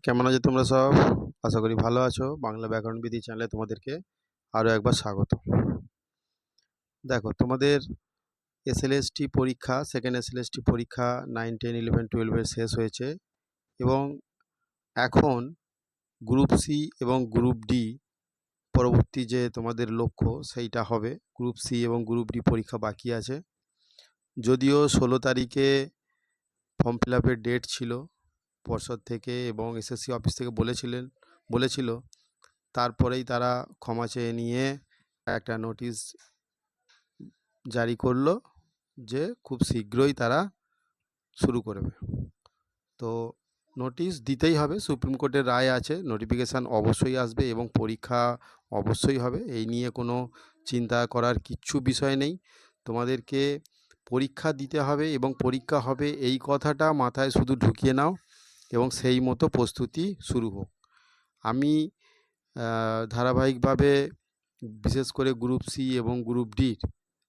কেমন আছো তোমরা সব? আশা করি ভালো আছো। বাংলা ব্যাকরণ বিধি চ্যানেলে তোমাদেরকে আরও একবার স্বাগত। দেখো, তোমাদের এসএলএসটি পরীক্ষা সেকেন্ড এসএলএসটি পরীক্ষা নাইন টেন ইলেভেন টুয়েলভের শেষ হয়েছে এবং এখন গ্রুপ সি এবং গ্রুপ ডি পরবর্তী যে তোমাদের লক্ষ্য সেইটা হবে। গ্রুপ সি এবং গ্রুপ ডি পরীক্ষা বাকি আছে। যদিও ষোলো তারিখে ফর্ম ফিল আপের ডেট ছিল পর্ষদ থেকে এবং এসএসসি অফিস থেকে বলেছিলেন, বলেছিল। তারপরেই তারা ক্ষমা চেয়ে নিয়ে একটা নোটিশ জারি করল যে খুব শীঘ্রই তারা শুরু করবে। তো নোটিশ দিতেই হবে, সুপ্রিম কোর্টের রায় আছে, নোটিফিকেশান অবশ্যই আসবে এবং পরীক্ষা অবশ্যই হবে। এই নিয়ে কোনো চিন্তা করার কিচ্ছু বিষয় নেই। তোমাদেরকে পরীক্ষা দিতে হবে এবং পরীক্ষা হবে এই কথাটা মাথায় শুধু ঢুকিয়ে নাও। এবং সেই মতো প্রস্তুতি শুরু হোক। আমি ধারাবাহিকভাবে বিশেষ করে গ্রুপ সি এবং গ্রুপ ডির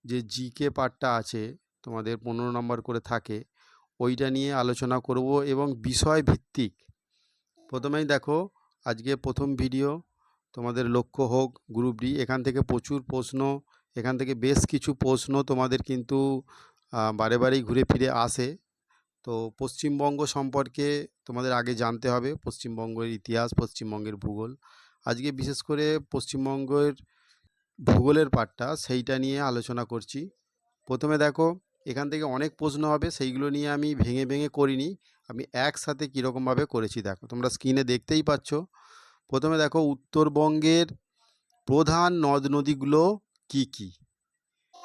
যে জিকে পার্টটা আছে, তোমাদের পনেরো নম্বর করে থাকে, ওইটা নিয়ে আলোচনা করব এবং বিষয় ভিত্তিক। প্রথমেই দেখো, আজকে প্রথম ভিডিও তোমাদের লক্ষ্য হোক গ্রুপ ডি এখান থেকে প্রচুর প্রশ্ন, এখান থেকে বেশ কিছু প্রশ্ন তোমাদের কিন্তু বারে বারেই ঘুরে ফিরে আসে। তো পশ্চিমবঙ্গ সম্পর্কে তোমাদের আগে জানতে হবে পশ্চিমবঙ্গের ইতিহাস, পশ্চিমবঙ্গের ভূগোল। আজকে বিশেষ করে পশ্চিমবঙ্গের ভূগোলের পার্টটা সেইটা নিয়ে আলোচনা করছি। প্রথমে দেখো, এখান থেকে অনেক প্রশ্ন হবে, সেইগুলো নিয়ে আমি ভেঙে ভেঙে করিনি। আমি একসাথে কীরকমভাবে করেছি, দেখো। তোমরা স্ক্রিনে দেখতেই পাচ্ছ। প্রথমে দেখো, উত্তরবঙ্গের প্রধান নদ নদীগুলো কি কি?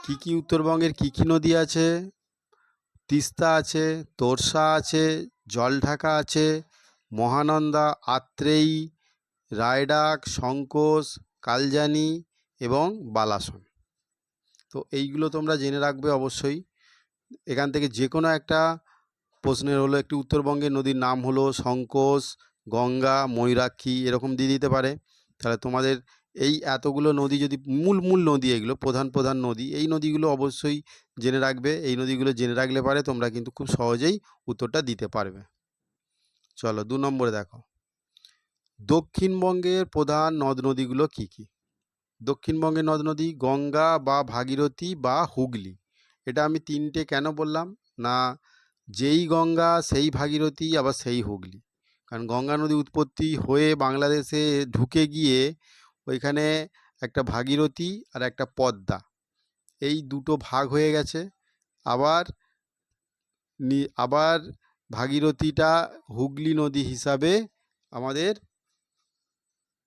কি কি উত্তরবঙ্গের কি কি নদী আছে? তিস্তা আছে, তোরসা আছে জলঢাকা আছে, মহানন্দা, আত্রেয়ী, রায়ডাক সংকোষ কালজানি এবং বালাসন। তো এইগুলো তোমরা জেনে রাখবে অবশ্যই। এখান থেকে যে কোনো একটা প্রশ্নের হলো, একটি উত্তরবঙ্গের নদীর নাম হলো সংকোষ গঙ্গা, ময়ূরাক্ষী, এরকম দিয়ে দিতে পারে। তাহলে তোমাদের এই এতগুলো নদী যদি মূল মূল নদী এগুলো, প্রধান প্রধান নদী, এই নদীগুলো অবশ্যই জেনে রাখবে। এই নদীগুলো জেনে রাখলে পারে তোমরা কিন্তু খুব সহজেই উত্তরটা দিতে পারবে। চলো দু নম্বরে দেখো। দক্ষিণবঙ্গের প্রধান নদ নদীগুলো কি কি? দক্ষিণবঙ্গের নদ নদী গঙ্গা বা ভাগীরথী বা হুগলি। এটা আমি তিনটে কেন বললাম? না, যেই গঙ্গা, সেই ভাগীরথী, আবার সেই হুগলি। কারণ গঙ্গা নদী উৎপত্তি হয়ে বাংলাদেশে ঢুকে গিয়ে ওইখানে একটা ভাগীরথী আর একটা পদ্মা। এই দুটো ভাগ হয়ে গেছে। আবার আবার ভাগীরথীটা হুগলি নদী হিসাবে আমাদের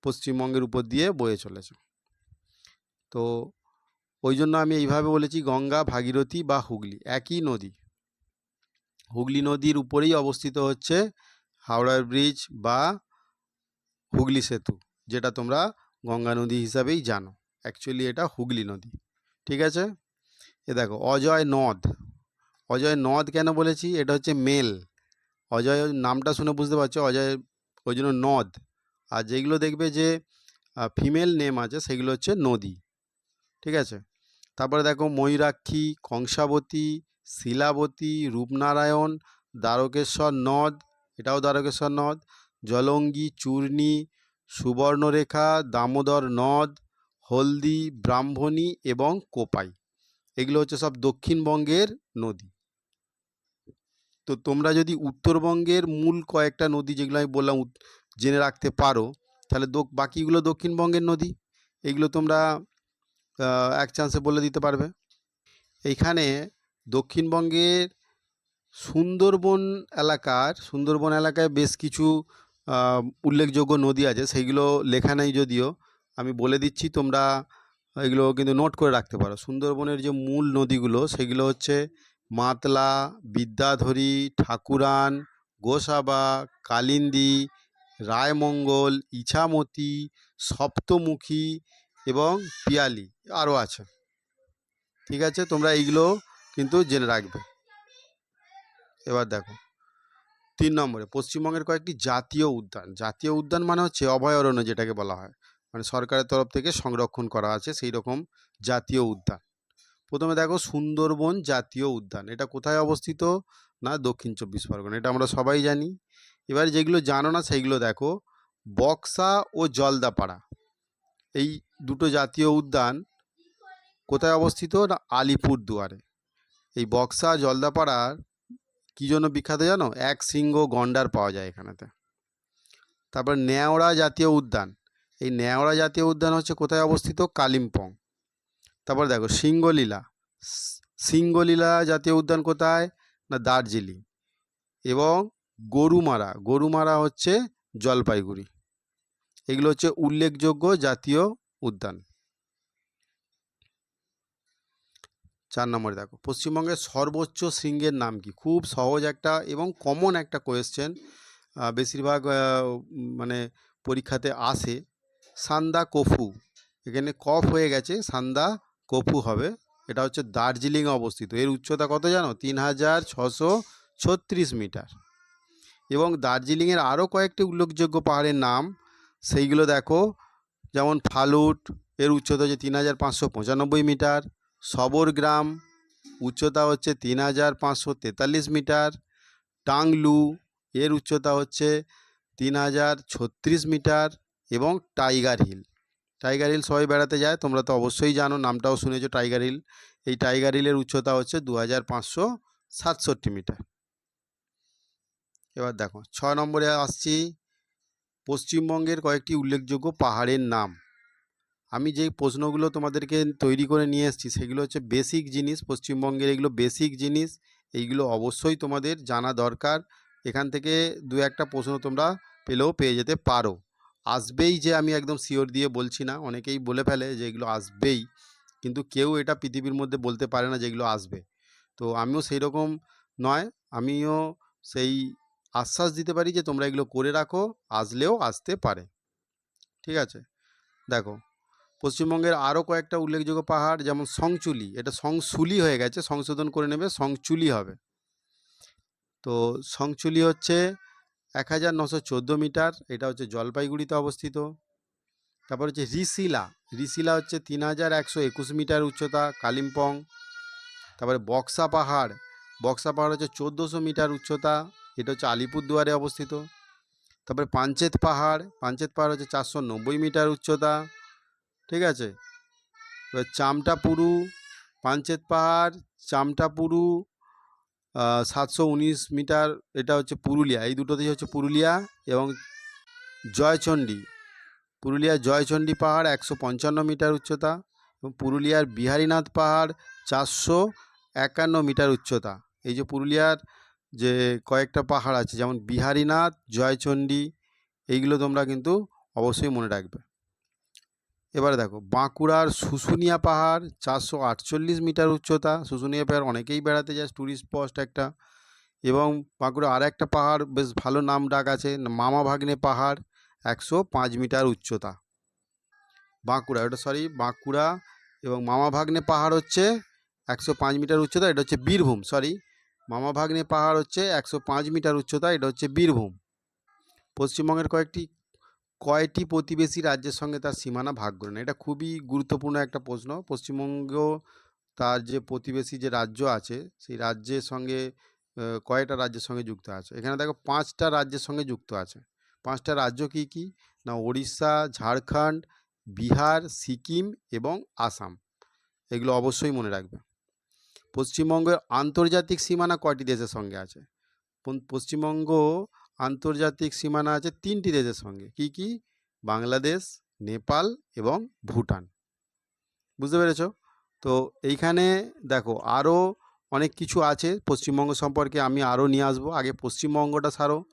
পশ্চিমবঙ্গের উপর দিয়ে বয়ে চলেছে। তো ওই জন্য আমি এইভাবে বলেছি গঙ্গা, ভাগীরথী বা হুগলি, একই নদী। হুগলি নদীর উপরেই অবস্থিত হচ্ছে হাওড়ার ব্রিজ বা হুগলি সেতু, যেটা তোমরা গঙ্গা নদী হিসাবেই জানো। অ্যাকচুয়ালি এটা হুগলি নদী। ঠিক আছে? এ দেখো, অজয় নদ। অজয় নদ কেন বলেছি? এটা হচ্ছে মেল। অজয় নামটা শুনে বুঝতে পারছ? অজয় ওই জন্য নদ। আর যেগুলো দেখবে যে ফিমেল নেম আছে, সেগুলো হচ্ছে নদী। ঠিক আছে? তারপরে দেখো, ময়ূরাক্ষী, কংসাবতী, শিলাবতী, রূপনারায়ণ, দ্বারকেশ্বর নদ। এটাও দ্বারকেশ্বর নদ। জলঙ্গি, চূর্ণী সুবর্ণরেখা, দামোদর নদ, হলদি, ব্রাহ্মণী এবং কোপাই। এগুলো হচ্ছে সব দক্ষিণবঙ্গের নদী। তো তোমরা যদি উত্তরবঙ্গের মূল কয়েকটা নদী যেগুলো আমি বললাম জেনে রাখতে পারো, তাহলে বাকিগুলো দক্ষিণবঙ্গের নদী। এগুলো তোমরা এক চান্সে বলে দিতে পারবে। এইখানে দক্ষিণবঙ্গের সুন্দরবন এলাকার সুন্দরবন এলাকায় বেশ কিছু উল্লেখযোগ্য নদী আছে, সেইগুলো লেখা নেই যদিও, আমি বলে দিচ্ছি তোমরা এগুলো কিন্তু নোট করে রাখতে পারো। সুন্দরবনের যে মূল নদীগুলো, সেগুলো হচ্ছে মাতলা, বিদ্যাধরী, ঠাকুরান, গোসাবা, কালিন্দী, রায়মঙ্গল, ইছামতি, সপ্তমুখী এবং পিয়ালি আরও আছে। ঠিক আছে? তোমরা এইগুলো কিন্তু জেনে রাখবে। এবার দেখো। তিন নম্বরে, পশ্চিমবঙ্গের কয়েকটি জাতীয় উদ্যান। জাতীয় উদ্যান মানে হচ্ছে অভয়ারণ্য যেটাকে বলা হয়। মানে সরকারের তরফ থেকে সংরক্ষণ করা আছে সেই রকম জাতীয় উদ্যান। প্রথমে দেখো সুন্দরবন জাতীয় উদ্যান। এটা কোথায় অবস্থিত? না, দক্ষিণ চব্বিশ পরগনা। এটা আমরা সবাই জানি। এবার যেগুলো জানো না সেইগুলো দেখো। বক্সা ও জলদাপাড়া। এই দুটো জাতীয় উদ্যান কোথায় অবস্থিত? না, আলিপুরদুয়ারে। এই বক্সা, জলদাপাড়ার কী জন্য বিখ্যাত জানো? এক শৃঙ্গ গন্ডার পাওয়া যায় এখানেতে। তারপর ন্যাওড়া জাতীয় উদ্যান। এই ন্যাওড়া জাতীয় উদ্যান হচ্ছে কোথায় অবস্থিত? কালিম্পং। তারপর দেখো সিঙ্গলীলা স- সিঙ্গলীলা জাতীয় উদ্যান কোথায়? না, দার্জিলিং। এবং গরুমারা। গরুমারা হচ্ছে জলপাইগুড়ি। এগুলো হচ্ছে উল্লেখযোগ্য জাতীয় উদ্যান। চার নম্বরে দেখো, পশ্চিমবঙ্গের সর্বোচ্চ শৃঙ্গের নাম কি? খুব সহজ একটা এবং কমন একটা কোয়েশ্চেন বেশিরভাগ মানে পরীক্ষাতে আসে, সান্দা কফু। এখানে কফ হয়ে গেছে, সান্দা কফু হবে। এটা হচ্ছে দার্জিলিংয়ে অবস্থিত। এর উচ্চতা কত জানো? তিন হাজার ছশো ছত্রিশ মিটার। এবং দার্জিলিংয়ের আরও কয়েকটি উল্লেখযোগ্য পাহাড়ের নাম, সেইগুলো দেখো। যেমন ফালুট, এর উচ্চতা হচ্ছে তিন হাজার পাঁচশো পঁচানব্বই মিটার। সবরগ্রাম উচ্চতা হচ্ছে তিন হাজার পাঁচশো তেতাল্লিশ মিটার। টাংলু, এর উচ্চতা হচ্ছে তিন হাজার ছত্রিশ মিটার এবং টাইগার হিল। টাইগার হিল সবাই বেড়াতে যায়, তোমরা তো অবশ্যই জানো, নামটাও শুনেছো টাইগার হিল। এই টাইগার হিলের উচ্চতা হচ্ছে দু হাজার পাঁচশো সাতষট্টি মিটার। এবার দেখো, ছয় নম্বরে আসছি। পশ্চিমবঙ্গের কয়েকটি উল্লেখযোগ্য পাহাড়ের নাম। আমি যেই প্রশ্নগুলো তোমাদেরকে তৈরি করে নিয়ে এসেছি, সেগুলো হচ্ছে বেসিক জিনিস, পশ্চিমবঙ্গের এগুলো বেসিক জিনিস, এইগুলো অবশ্যই তোমাদের জানা দরকার। এখান থেকে দু একটা প্রশ্ন তোমরা পেলেও পেয়ে যেতে পারো। আসবেই যে আমি একদম শিওর দিয়ে বলছি না, অনেকেই বলে ফেলে যে এগুলো আসবেই, কিন্তু কেউ এটা পৃথিবীর মধ্যে বলতে পারে না যে এগুলো আসবে। তো আমিও সেই রকম নয়, আমিও সেই আশ্বাস দিতে পারি যে তোমরা এগুলো করে রাখো, আসলেও আসতে পারে। ঠিক আছে? দেখো পশ্চিমবঙ্গের আরও কয়েকটা উল্লেখযোগ্য পাহাড়, যেমন সংচুলি। এটা সংশুলি হয়ে গেছে, সংশোধন করে নেবে, সংচুলি হবে। তো সংচুলি হচ্ছে এক হাজার নশো চোদ্দ মিটার, এটা হচ্ছে জলপাইগুড়িতে অবস্থিত। তারপর হচ্ছে রিসিলা রিসিলা হচ্ছে তিন হাজার একশো একুশ মিটার উচ্চতা, কালিম্পং। তারপরে বক্সা পাহাড়। বক্সা পাহাড় হচ্ছে চোদ্দোশো মিটার উচ্চতা, এটা হচ্ছে আলিপুরদুয়ারে অবস্থিত। তারপরে পাঞ্চেত পাহাড়। পাঞ্চেত পাহাড় হচ্ছে চারশো নব্বই মিটার উচ্চতা। ঠিক আছে? এবার চামটাপুরু, পাঞ্চেত পাহাড়, চামটাপুরু সাতশো উনিশ মিটার, এটা হচ্ছে পুরুলিয়া। এই দুটোতেই হচ্ছে পুরুলিয়া এবং জয়চণ্ডী। পুরুলিয়ার জয়চণ্ডী পাহাড় একশো পঞ্চান্ন মিটার উচ্চতা এবং পুরুলিয়ার বিহারীনাথ পাহাড় চারশো একান্ন মিটার উচ্চতা। এই যে পুরুলিয়ার যে কয়েকটা পাহাড় আছে, যেমন বিহারীনাথ, জয়চণ্ডী, এইগুলো তোমরা কিন্তু অবশ্যই মনে রাখবে। এবারে দেখো, বাঁকুড়ার শুশুনিয়া পাহাড় চারশো আটচল্লিশ মিটার উচ্চতা। শুশুনিয়া পাহাড় অনেকেই বেড়াতে যায় ট্যুরিস্ট স্পট একটা। এবং বাঁকুড়া আর একটা পাহাড়, বেশ ভালো নাম ডাক আছে, মামা ভাগ্নে পাহাড়, একশো পাঁচ মিটার উচ্চতা। বাঁকুড়া, ওটা সরি বাঁকুড়া এবং মামা ভাগ্নে পাহাড় হচ্ছে একশো পাঁচ মিটার উচ্চতা, এটা হচ্ছে বীরভূম সরি মামা ভাগ্নে পাহাড় হচ্ছে একশো পাঁচ মিটার উচ্চতা, এটা হচ্ছে বীরভূম। পশ্চিমবঙ্গের কয়েকটি কয়টি প্রতিবেশী রাজ্যের সঙ্গে তার সীমানা ভাগ করে নেয়? এটা খুবই গুরুত্বপূর্ণ একটা প্রশ্ন। পশ্চিমবঙ্গ তার যে প্রতিবেশী যে রাজ্য আছে, সেই রাজ্যের সঙ্গে কয়টা রাজ্যের সঙ্গে যুক্ত আছে? এখানে দেখো পাঁচটা রাজ্যের সঙ্গে যুক্ত আছে। পাঁচটা রাজ্য কি কি? না, ওড়িশা, ঝাড়খণ্ড, বিহার, সিকিম এবং আসাম। এগুলো অবশ্যই মনে রাখবে। পশ্চিমবঙ্গের আন্তর্জাতিক সীমানা কয়টি দেশের সঙ্গে আছে? পশ্চিমবঙ্গ আন্তর্জাতিক সীমানা আছে তিনটি দেশের সঙ্গে। কি কি? বাংলাদেশ, নেপাল এবং ভুটান। বুঝতে পেরেছ? তো এইখানে দেখো আরও অনেক কিছু আছে। পশ্চিমবঙ্গ সম্পর্কে আমি আরও নিয়ে আসব। আগে পশ্চিমবঙ্গটা সারো,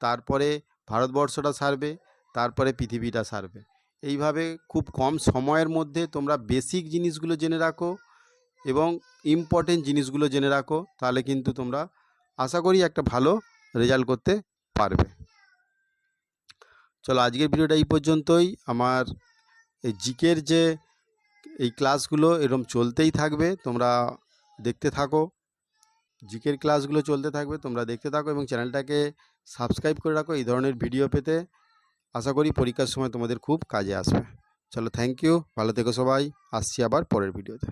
তারপরে ভারতবর্ষটা সারবে, তারপরে পৃথিবীটা সারবে। এইভাবে খুব কম সময়ের মধ্যে তোমরা বেসিক জিনিসগুলো জেনে রাখো এবং ইম্পর্টেন্ট জিনিসগুলো জেনে রাখো, তাহলে কিন্তু তোমরা আশা করি একটা ভালো রেজাল্ট করতে পারবে। চলো আজকের ভিডিওটা এই পর্যন্তই। আমার এই জিকের যে এই ক্লাসগুলো এরকম চলতেই থাকবে, তোমরা দেখতে থাকো। জিকের ক্লাসগুলো চলতে থাকবে, তোমরা দেখতে থাকো এবং চ্যানেলটাকে সাবস্ক্রাইব করে রাখো। এই ধরনের ভিডিও পেতে আশা করি পরীক্ষার সময় তোমাদের খুব কাজে আসবে। চলো থ্যাংক ইউ ভালো থেকো সবাই। আসছি আবার পরের ভিডিওতে।